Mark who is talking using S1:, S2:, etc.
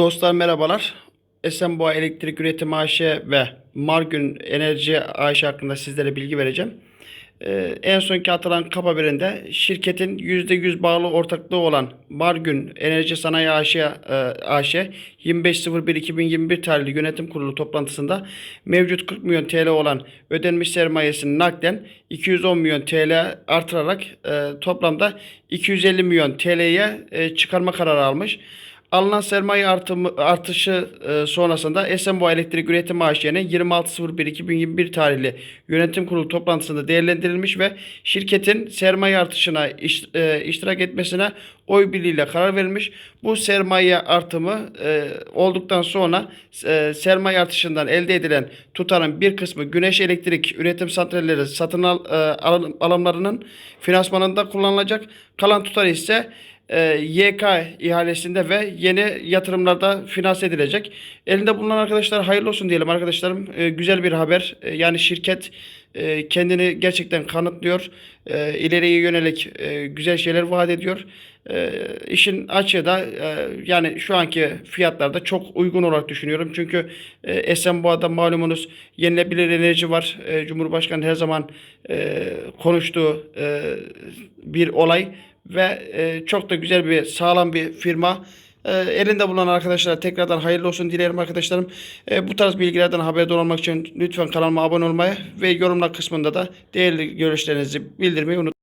S1: Dostlar merhabalar. Esenboğa Elektrik Üretim AŞ ve Margün Enerji AŞ hakkında sizlere bilgi vereceğim. Ee, en sonki atılan kap haberinde şirketin %100 bağlı ortaklığı olan Margün Enerji Sanayi AŞ, e, AŞ 25.01.2021 tarihli yönetim kurulu toplantısında mevcut 40 milyon TL olan ödenmiş sermayesini nakden 210 milyon TL artırarak e, toplamda 250 milyon TL'ye e, çıkarma kararı almış. Alınan sermaye artımı, artışı e, sonrasında Esenboğa Elektrik Üretim AŞ'nin 26.01.2021 tarihli yönetim kurulu toplantısında değerlendirilmiş ve şirketin sermaye artışına iş- e, iştirak etmesine oy birliğiyle karar verilmiş. Bu sermaye artımı e, olduktan sonra e, sermaye artışından elde edilen tutarın bir kısmı güneş elektrik üretim santralleri satın al, e, alım- alımlarının finansmanında kullanılacak. Kalan tutar ise e, YK ihalesinde ve yeni yatırımlarda finanse edilecek. Elinde bulunan arkadaşlar hayırlı olsun diyelim arkadaşlarım. E, güzel bir haber. E, yani şirket e, kendini gerçekten kanıtlıyor. E, ileriye yönelik e, güzel şeyler vaat ediyor. İşin açığı da yani şu anki fiyatlarda çok uygun olarak düşünüyorum. Çünkü e, Esenboğa'da malumunuz yenilebilir enerji var. Cumhurbaşkanı her zaman e, konuştuğu bir olay ve çok da güzel bir sağlam bir firma. E, elinde bulunan arkadaşlara tekrardan hayırlı olsun dilerim arkadaşlarım. E, bu tarz bilgilerden haberdar olmak için lütfen kanalıma abone olmayı ve yorumlar kısmında da değerli görüşlerinizi bildirmeyi unutmayın.